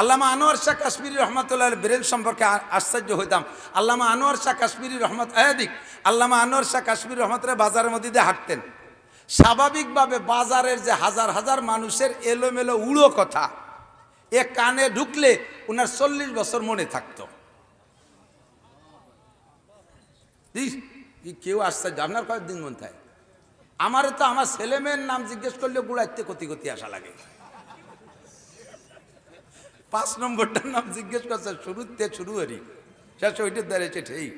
আল্লামা আনোয়ার শাহ কাশ্মীরি রহমতুল্লাহ ব্রেন সম্পর্কে আশ্চর্য হইতাম। আল্লামা আনোয়ার শাহ কাশ্মীরি রহমত এদিক আল্লামা আনোয়ার শাহ কাশ্মীরি রহমতুল্লাহ বাজারের মধ্যে দিয়ে হাঁটতেন। স্বাভাবিকভাবে বাজারের যে হাজার হাজার মানুষের এলোমেলো উড়ো কথা, এ কানে ঢুকলে ওনার চল্লিশ বছর মনে থাকতো। কেউ আশ্চর্য, আপনার কয়েকদিন মন থাকে। আমার তো আমার ছেলেমেয়ের নাম জিজ্ঞেস করলে গুড়াইতে কতি কতি আসা লাগে। পাঁচ নম্বরটার নাম জিজ্ঞেস করছে শুরুতে শুরু হরি শেষ ওইটা দাঁড়িয়েছে ঠিক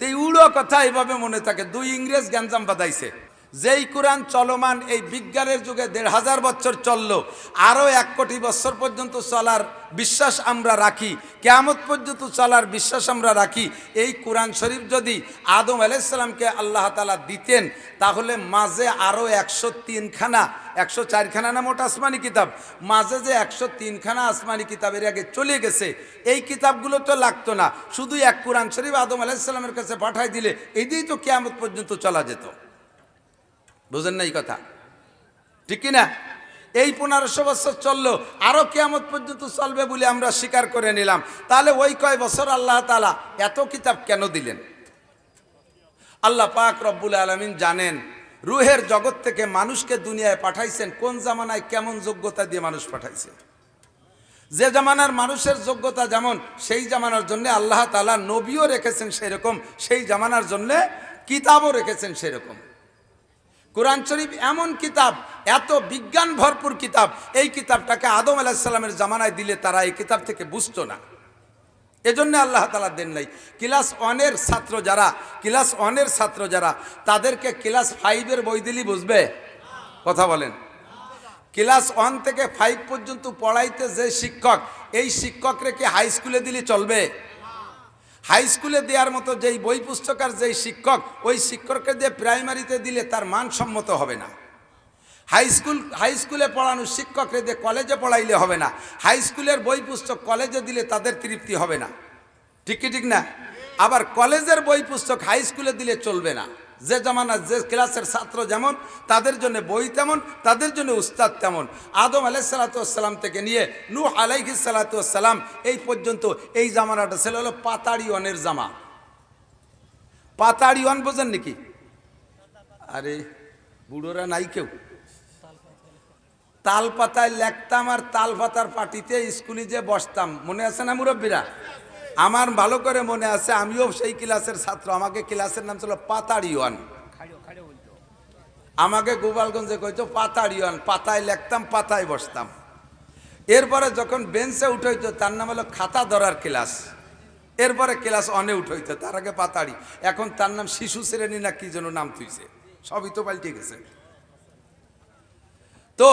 তো এই উড়ো কথা এভাবে মনে থাকে। দুই ইংরেজ গ্যাঞ্জাম বাদাইছে যেই কোরআন চলমান, এই বিজ্ঞানের যুগে দেড় হাজার বছর চলল, আরও এক কোটি বছর পর্যন্ত চলার বিশ্বাস আমরা রাখি, কেয়ামত পর্যন্ত চলার বিশ্বাস আমরা রাখি। এই কোরআন শরীফ যদি আদম আলাইসাল্লামকে আল্লাহ তালা দিতেন, তাহলে মাঝে আরও একশো তিনখানা, একশো চারখানা না মোট আসমানি কিতাব, মাঝে যে একশো তিনখানা আসমানি কিতাবের আগে চলে গেছে, এই কিতাবগুলো তো লাগতো না। শুধু এক কোরআন শরীফ আদম আলাইসাল্লামের কাছে পাঠাই দিলে এই দিয়েই তো কেয়ামত পর্যন্ত চলা যেত। বুঝেন না এই কথা। ঠিক কি না এই পনেরোশো বছর চলল আরও কেয়ামত পর্যন্ত চলবে বলে আমরা স্বীকার করে নিলাম। তাহলে ওই কয় বছর আল্লাহ তালা এত কিতাব কেন দিলেন? আল্লাহ পাক রব্বুল আলমিন জানেন, রুহের জগৎ থেকে মানুষকে দুনিয়ায় পাঠাইছেন, কোন জামানায় কেমন যোগ্যতা দিয়ে মানুষ পাঠাইছে? যে জামানার মানুষের যোগ্যতা যেমন, সেই জামানার জন্য আল্লাহ তালা নবীও রেখেছেন সেরকম, সেই জামানার জন্যে কিতাবও রেখেছেন সেরকম। কোরআন শরীফ এমন কিতাব, এত বিজ্ঞান ভরপুর কিতাব, এই কিতাবটাকে আদম আলাহিসাল্লামের জামানায় দিলে তারা এই কিতাব থেকে বুঝতো না। এজন্য আল্লাহ তালা দেন নাই। ক্লাস ওয়ানের ছাত্র যারা, ক্লাস ওয়ানের ছাত্র যারা, তাদেরকে ক্লাস ফাইভের বই দিলেই বুঝবে। কথা বলেন। ক্লাস ওয়ান থেকে ফাইভ পর্যন্ত পড়াইতে যে শিক্ষক, এই শিক্ষক রেখে হাই স্কুলে দিলে চলবে? হাই স্কুলে দেওয়ার মতো যেই বই পুস্তকার যেই শিক্ষক, ওই শিক্ষককে দিয়ে প্রাইমারিতে দিলে তার মানসম্মত হবে না। হাই স্কুল হাই স্কুলে পড়ানো শিক্ষককে দিয়ে কলেজে পড়াইলে হবে না। হাই স্কুলের বই পুস্তক কলেজে দিলে তাদের তৃপ্তি হবে না। ঠিক কি ঠিক না? আবার কলেজের বই পুস্তক হাই স্কুলে দিলে চলবে না। যে জামানা যে ক্লাসের ছাত্র যেমন, তাদের জন্য বই তেমন, তাদের জন্য উস্তাদ তেমন। আদম আলাই সালাতাম থেকে নিয়ে নু আলাইহি সালাতাম এই পর্যন্ত এই জামানাটা ছিল হলো পাতাড়িওয়ানের জামা। পাতাড়ি অন বোঝেন নাকি? আরে, বুড়োরা নাই কেউ। তাল পাতায় লেখতাম আর তাল পাতার পাটিতে স্কুলে যে বসতাম, মনে আছে না মুরব্বীরা? আমার ভালো করে মনে আছে, আমিও সেই ক্লাসের ছাত্র। আমাকে ক্লাসের নাম ছিল পাতাড়িওয়ান। আমাকে গোপালগঞ্জে কইতো পাতাড়িওয়ান, পাতায় লেখতাম, পাতায় বসতাম। এরপরে যখন বেঞ্চে উঠাইতো, তার নাম হলো খাতা ধরার ক্লাস। এরপরে ক্লাস অনে উঠাইতো, তার আগে পাতাড়ি। এখন তার নাম শিশু শ্রেণি না কি যেন নাম তুইছে সবই তো পাল্টে গেছে। তো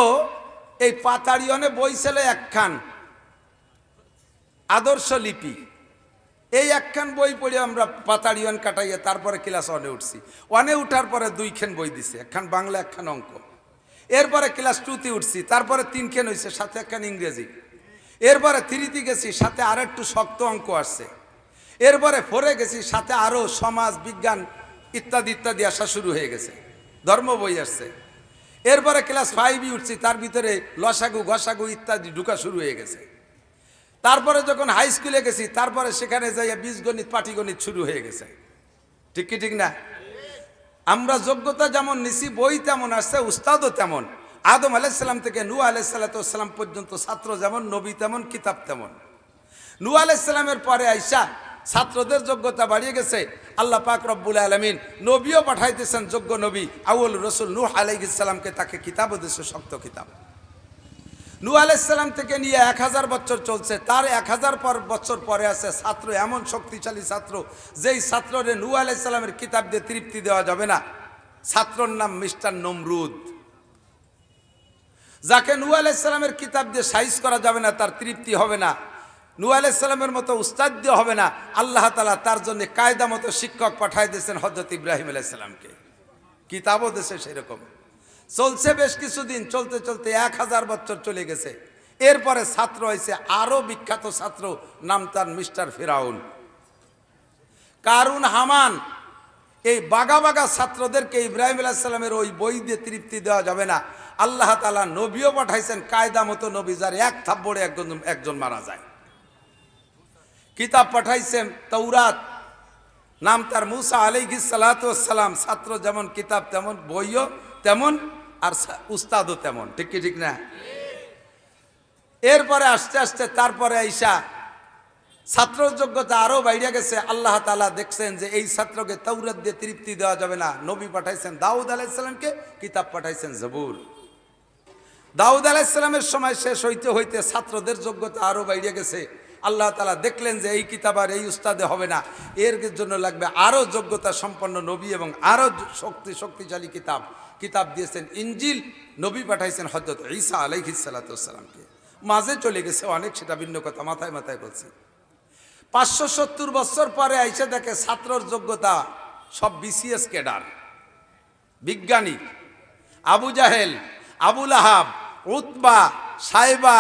এই পাতাড়িয়নে বই ছিল একখান, আদর্শ লিপি। এই একখান বই পড়ে আমরা পাতাড়িয়ন কাটাইয়া তারপরে ক্লাস ওয়ানে উঠছি। ওয়ানে উঠার পরে দুইখান বই দিছে, একখান বাংলা, একখান অঙ্ক। এরপরে ক্লাস টুতে উঠছি, তারপরে তিনখান হয়েছে সাথে একখান ইংরেজি। এরপরে থ্রিতে গেছি, সাথে আর একটু শক্ত অঙ্ক আসছে। এরপরে ফোরে গেছি, সাথে আরও সমাজ, বিজ্ঞান ইত্যাদি ইত্যাদি আসা শুরু হয়ে গেছে। ধর্ম বই আসছে। এরপরে ক্লাস ফাইভই উঠছি, তার ভিতরে লসাগু ঘসাগু ইত্যাদি ঢুকা শুরু হয়ে গেছে। তারপরে যখন হাই স্কুলে গেছি, তারপরে সেখানে যাইয়া বীজগণিত, পাটিগণিত শুরু হয়ে গেছে। ঠিক কি, ঠিক না? আমরা যোগ্যতা যেমন নিছি, বই তেমন আসছে, উস্তাদও তেমন। আদম আলাইসাল্লাম থেকে নু আলাইসাল্লাম পর্যন্ত ছাত্র যেমন, নবী তেমন, কিতাব তেমন। নু আলাইসাল্লামের পরে আইসা ছাত্রদের যোগ্যতা বাড়িয়ে গেছে। আল্লাহ পাক রব্বুল আলমিন নবীও পাঠাইতেছেন যোগ্য নবী আউল রসুল নূহ আলাইসাল্লামকে তাকে কিতাবও দিয়েছে শক্ত কিতাব। নু আলাইসাল্লাম থেকে নিয়ে এক হাজার বছর চলছে। তার এক হাজার পর বছর পরে আছে ছাত্র, এমন শক্তিশালী ছাত্র, যেই ছাত্ররে নু আলাইসাল্লামের কিতাব দিয়ে তৃপ্তি দেওয়া যাবে না। ছাত্রর নাম মিস্টার নমরুদ। যাকে নু আলাইসাল্লামের কিতাব দিয়ে সাইজ করা যাবে না, তার তৃপ্তি হবে না। নু আলাইসাল্লামের মতো উস্তাদ দিয়ে হবে না। আল্লাহ তালা তার জন্য কায়দা মতো শিক্ষক পাঠাই দিয়েছেন হজরত ইব্রাহিম আলাইসাল্লামকে কিতাবও দেশে সেরকম। চলছে বেশ কিছুদিন, চলতে চলতে এক হাজার বছর চলে গেছে। এরপরে ছাত্র হয়েছে আরও বিখ্যাত ছাত্র, নাম তার মিস্টার ফিরাউন। কারুন হামান, এই বাগা বাগা ছাত্রদেরকে ইব্রাহিম আলাহিসাল্লামের ওই বই দিয়ে তৃপ্তি দেওয়া যাবে না। আল্লাহ তালা নবীও পাঠাইছেন, কায়দা মতো নবী যার এক থাপ্পড়ে একজন একজন মারা যায়। কিতাব পাঠাইছেন তৌরাত নাম তার মুসা আলাইহি সালাম। ছাত্র যেমন কিতাব তেমন বইও তেমন আর উস্তাদও তেমন, ঠিক কি, ঠিক না? এরপরে আস্তে আস্তে তারপরে আইসা ছাত্র যোগ্যতা আরও বাইরে গেছে। আল্লাহ তালা দেখছেন যে এই ছাত্রকে তৌরাত দিয়ে তৃপ্তি দেওয়া যাবে না। নবী পাঠাইছেন দাউদ আলাইসাল্লামকে কিতাব পাঠাইছেন জবুর। দাউদ আলাইসাল্লামের সময় শেষ হইতে হইতে ছাত্রদের যোগ্যতা আরও বাইরে গেছে। আল্লাহ তালা দেখলেন যে এই কিতাব আর এই উস্তাদে হবে না। এর জন্য লাগবে আরও যোগ্যতা সম্পন্ন নবী এবং আরও শক্তি, শক্তিশালী কিতাব। কিতাব দিয়েছেন ইঞ্জিল নবী পাঠাইছেন হজরত ঈসা আলাইহিসালাতামকে মাঝে চলে গেছে অনেক, সেটা ভিন্ন কথা, মাথায় মাথায় বলছি। পাঁচশো সত্তর বছর পরে আইসে দেখে ছাত্রর যোগ্যতা সব বিসিএস কেডার বিজ্ঞানী, আবু জাহেল আবুল আহাব উতবা, সাইবা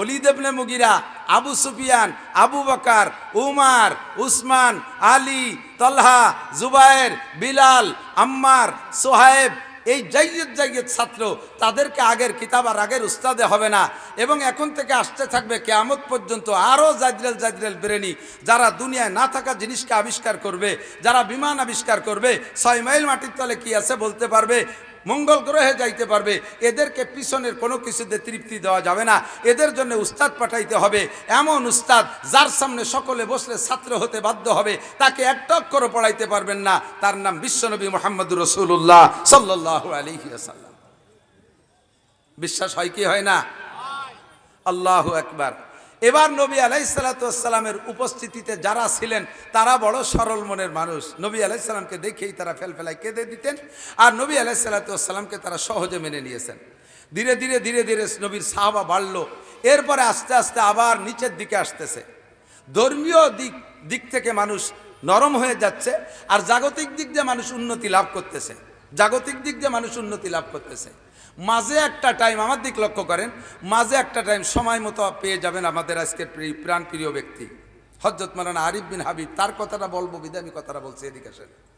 অলিদেবনে মুগিরা, আবু সুফিয়ান, আবু বকার, উমার, উসমান, আলী, তলহা জুবায়ের বিলাল, আম্মার সোহায়েব এই জাইয়ত জাইয়ত ছাত্র তাদেরকে আগের কিতাব আর আগের উস্তাদে হবে না। এবং এখন থেকে আসতে থাকবে কেয়ামত পর্যন্ত আরও জাজরেল জাজরেল বেরেনি, যারা দুনিয়ায় না থাকা জিনিসকে আবিষ্কার করবে, যারা বিমান আবিষ্কার করবে, ছয় মাইল মাটির তলে কি আছে বলতে পারবে? মঙ্গল গ্রহে যাইতে পারবে। এদেরকে পিছনের কোনো কিছুতে তৃপ্তি দেওয়া যাবে না। এদের জন্য উস্তাদ পাঠাইতে হবে। এমন উস্তাদ যার সামনে সকলে বসলে ছাত্র হতে বাধ্য হবে, তাকে একটা অক্ষরও পড়াইতে পারবেন না। তার নাম বিশ্বনবী মোহাম্মদুর রসুল্লাহ সাল্লাহ আলহিসাল্লাম বিশ্বাস হয় কি হয় না? আল্লাহ একবার এবার নবী আলাইসালাতামের উপস্থিতিতে যারা ছিলেন, তারা বড় সরল মনের মানুষ। নবী আলাইসাল্লামকে দেখেই তারা ফেলফেলায় কেঁদে দিতেন আর নবী আলাইসাল্লাতামকে তারা সহজে মেনে নিয়েছেন। ধীরে ধীরে ধীরে ধীরে নবীর সাহাবা বাড়ল। এরপরে আস্তে আস্তে আবার নিচের দিকে আসতেছে। ধর্মীয় দিক দিক থেকে মানুষ নরম হয়ে যাচ্ছে আর জাগতিক দিক দিয়ে মানুষ উন্নতি লাভ করতেছে। জাগতিক দিক দিয়ে মানুষ উন্নতি লাভ করতেছে। মাঝে একটা টাইম আমার দিক লক্ষ্য করেন, মাঝে একটা টাইম সময় মতো পেয়ে যাবেন আমাদের আজকের প্রি- প্রাণপ্রিয় ব্যক্তি। হজরত মারানা আরিফ বিন হাবিব, তার কথাটা বলব বিদে আমি কথাটা বলছি, এদিকে আসেন।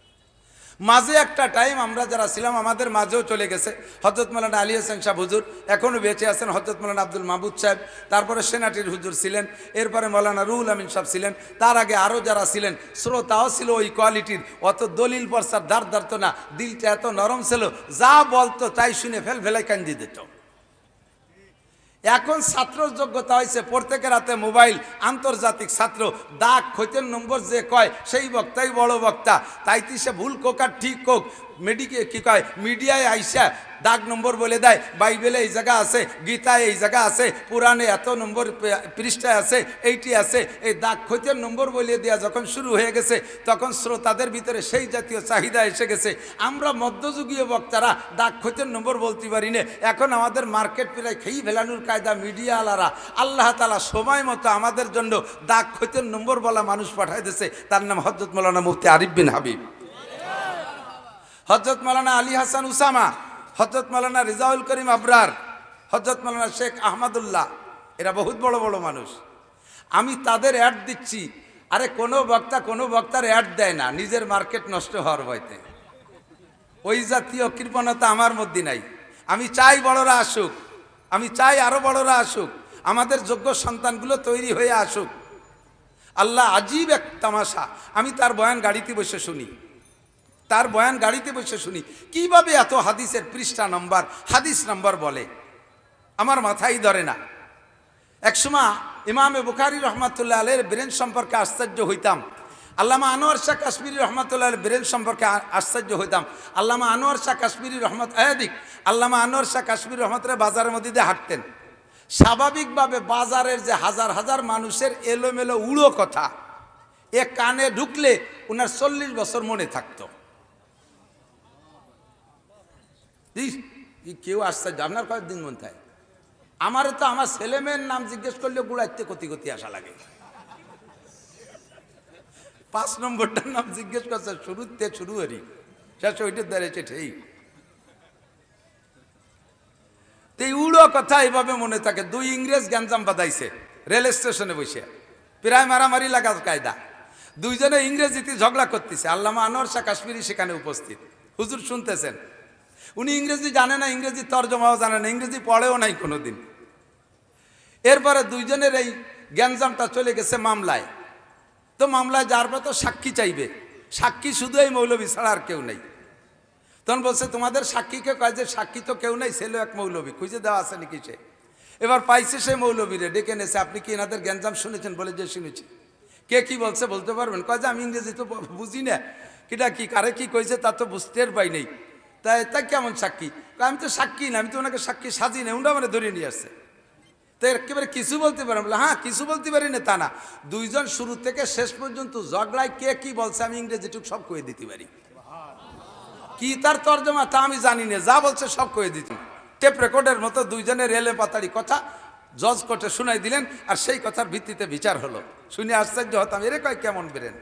মাঝে একটা টাইম আমরা যারা ছিলাম, আমাদের মাঝেও চলে গেছে। হজরত মালানা আলী হাসান সাহেব হুজুর এখনও বেঁচে আছেন। হজরত মালানা আব্দুল মাহবুদ সাহেব, তারপরে সেনাটির হুজুর ছিলেন। এরপরে মৌলানা রুহুল আমিন সাহেব ছিলেন। তার আগে আরও যারা ছিলেন, শ্রোতাও ছিল ওই কোয়ালিটির অত দলিল পর্সার দাঁড় দাঁড়তো না, দিলটা এত নরম ছিল, যা বলতো তাই শুনে ফেল ফেলাই কান্দি দিত। এখন ছাত্র যোগ্যতা হয়েছে প্রত্যেকের হাতে মোবাইল, আন্তর্জাতিক ছাত্র। দাগ খৈতের নম্বর যে কয়, সেই বক্তাই বড় বক্তা। তাইতে সে ভুল কোক আর ঠিক কোক। মেডিকে কি কয়? মিডিয়ায় আইসা দাগ নম্বর বলে দেয়। বাইবেলে এই জায়গা আছে, গীতায় এই জায়গা আছে, পুরাণে এত নম্বর পৃষ্ঠায় আছে, এইটি আছে। এই দাগ খৈতের নম্বর বলে দেওয়া যখন শুরু হয়ে গেছে, তখন শ্রোতাদের ভিতরে সেই জাতীয় চাহিদা এসে গেছে। আমরা মধ্যযুগীয় বক্তারা দাগ খৈতের নম্বর বলতে পারি না। এখন আমাদের মার্কেট প্রায় খেই ফেলানোর কায়দা মিডিয়া আলারা আল্লাহ তালা সময় মতো আমাদের জন্য দাগ খৈতের নম্বর বলা মানুষ পাঠাই দিয়েছে। তার নাম হজরত মৌলানা মুফতি আরিফ বিন হাবিব। হজরত মৌলানা আলী হাসান উসামা, হজরত মৌলানা রিজাউল করিম আবরার, হজরত মৌলানা শেখ আহমদুল্লাহ, এরা বহুত বড় বড় মানুষ। আমি তাদের অ্যাড দিচ্ছি, আরে কোনো বক্তা কোনো বক্তার অ্যাড দেয় না, নিজের মার্কেট নষ্ট হওয়ার ভয়তে। ওই জাতীয় কৃপণতা আমার মধ্যে নাই। আমি চাই বড়রা আসুক, আমি চাই আরও বড়রা আসুক, আমাদের যোগ্য সন্তানগুলো তৈরি হয়ে আসুক। আল্লাহ আজীব এক তামাশা, আমি তার বয়ান গাড়িতে বসে শুনি। তার বয়ান গাড়িতে বসে শুনি। কীভাবে এত হাদিসের পৃষ্ঠা নম্বর, হাদিস নম্বর বলে? আমার মাথাই ধরে না। একসময় ইমামে বুখারি রহমাতুল্লাহ আলের ব্রেন সম্পর্কে আশ্চর্য হইতাম। আল্লামা আনোয়ার শাহ কাশ্মীরি রহমতুল্লাহ ব্রেন সম্পর্কে আশ্চর্য হইতাম। আল্লামা আনোয়ার শাহ কাশ্মীরি রহমত এদিক আল্লামা আনোয়ার শাহ কাশ্মীরি রহমতুল্লাহ বাজারের মধ্যে দিয়ে হাঁটতেন। স্বাভাবিকভাবে বাজারের যে হাজার হাজার মানুষের এলোমেলো উড়ো কথা, এ কানে ঢুকলে ওনার চল্লিশ বছর মনে থাকতো। ই কেউ আশ্চর্য আপনার কয়েকদিন মন থাকে। আমারে তো আমার ছেলে মেয়ের নাম জিজ্ঞেস করলে গুড়াইতে কতি কতি আসা লাগে। পাঁচ নম্বরটার নাম জিজ্ঞেস করছে, শুরুতে শুরু হরি, শেষ ওইটার দাঁড়িয়েছে ঠিক তো উড়ো কথা এইভাবে মনে থাকে। দুই ইংরেজ গ্যাঞ্জাম বাদাইছে রেল স্টেশনে বসে। প্রায় মারামারি লাগার কায়দা। দুইজনে ইংরেজিতে ঝগড়া করতেছে। আল্লামা আনোয়ার শাহ কাশ্মীরি সেখানে উপস্থিত। হুজুর শুনতেছেন উনি ইংরেজি জানে না, ইংরেজি তর্জমাও জানে না, ইংরেজি পড়েও নাই কোনোদিন। এরপরে দুইজনের এই গ্যাঞ্জামটা চলে গেছে মামলায়। তো মামলায় যার তো সাক্ষী চাইবে। সাক্ষী শুধু এই মৌলবী ছাড়া আর কেউ নেই। তখন বলছে, তোমাদের সাক্ষীকে কয় যে, সাক্ষী তো কেউ নেই, ছেলে এক মৌলবী খুঁজে দেওয়া আছে নাকি সে? এবার পাইছে সে মৌলবীরে ডেকে এনেছে, আপনি কি এনাদের গ্যাঞ্জাম শুনেছেন? বলে, যে শুনেছি। কে কি বলছে বলতে পারবেন? কয় যে, আমি ইংরেজি তো বুঝি না। কিটা কি, কারে কি কইছে তা তো বুঝতে পাই নেই। তাই তা কেমন সাক্ষী? আমি তো সাক্ষী না, আমি তো ওনাকে সাক্ষী সাজি না উন্ডা মানে ধরে নিয়ে আসছে। তো একেবারে কিছু বলতে পারেন বলে হ্যাঁ কিছু বলতে পারি না, তা না। দুইজন শুরু থেকে শেষ পর্যন্ত ঝগড়ায় কে কি বলছে, আমি ইংরেজিটুক সব কয়ে দিতে পারি। কি তার তর্জমা, তা আমি জানি না। যা বলছে সব কয়ে দিতেন টেপ রেকর্ডের মতো দুইজনের রেলে পাতাড়ি কথা জজ কোর্টে শুনাই দিলেন, আর সেই কথার ভিত্তিতে বিচার হলো। শুনে আশ্চর্য হতাম, এরে কয়, কেমন বেরেন?